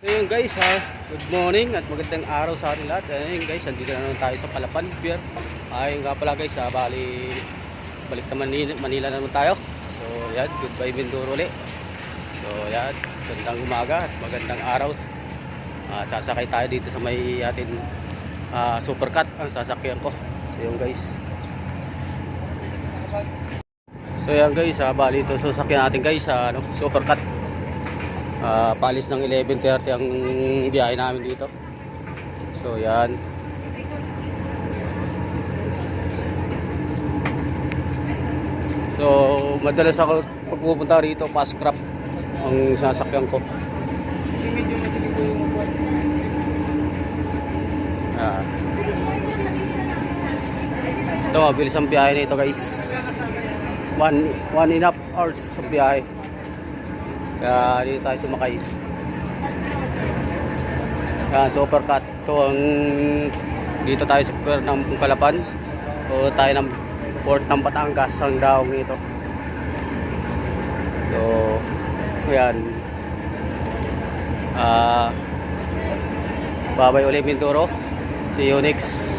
So yun guys ha, good morning at magandang araw sa ating lahat. Ayun guys, andito na naman tayo sa Palapan Pier. Ayun nga pala guys, ha, bali balik na Manila, Manila na naman tayo. So yan, goodbye Mindoro ulit. So yan, gandang umaga at magandang araw. Ah, sasakay tayo dito sa may atin ah, supercut ang sasakyan ko. So yun guys. So yan guys, ha, bali ito sasakyan natin guys sa ano, supercut. Ah, palis ng 11.30 ang biyahe namin dito. So, yan. So, madalas ako pagpupunta rito, fast crop ang sasakyan ko. Ah. Ito, mabilis ang biyahe nito guys. One, one and a half hours ang biyahe. Kaya dito tayo sumakay. Yan, supercut. Ito ang dito tayo sa pier ng Kalapan. O tayo ng port ng Batangas ang daong nito. So, yan. Ah, babay ulit Mindoro. See you next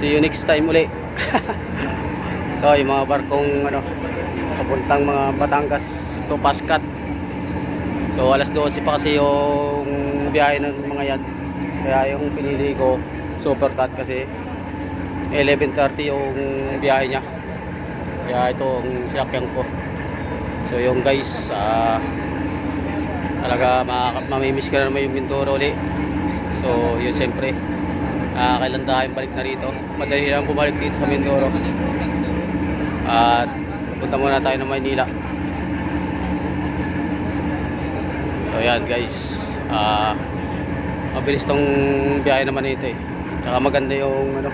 See you next time uli. Ito yung mga barkong ano papuntang mga Batangas to Pascat. So alas 12 pa kasi yung biyahe ng mga yan. Kaya yung pinili ko supercut kasi 11.30 yung biyahe niya. Kaya ito ang sinakyan ko. So yung guys, ah talaga ma- mamimiss ka na naman yung Mindoro uli. So yun siyempre, ah kailan tayo balik na rito. Madali lang bumalik dito sa Mindoro. At punta muna tayo ng Maynila. So yan guys. Ah mabilis tong biyahe naman ito eh. Tsaka maganda yung ano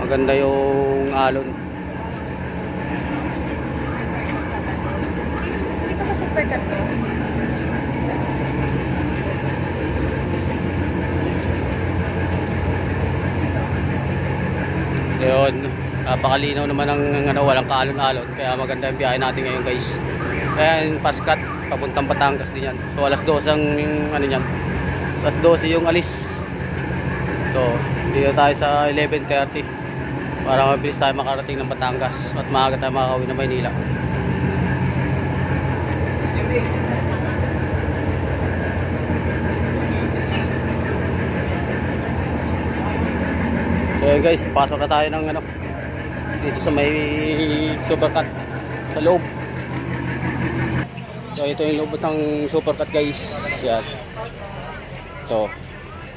maganda yung alon. Dito ka supercut to? Yun, napakalinaw naman ng ano, walang kaalon-alon. Kaya maganda yung biyahe natin ngayon guys. Kaya yung Pascat, papuntang Batangas din yan. So alas 12 ang ano yan. Alas 12 yung alis. So, dito tayo sa 11.30 para mabilis tayo makarating ng Batangas at maaga tayo makakauwi ng Maynila. So guys, pasok na tayo ng ano dito sa may supercut sa loob. So ito yung loob ng supercut guys. Yan. Ito.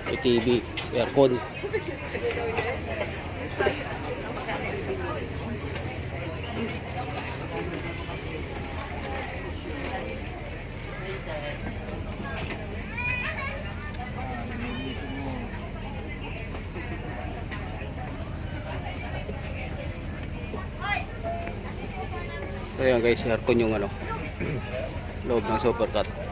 May TV, aircon. So guys, aircon yung ano loob ng supercut.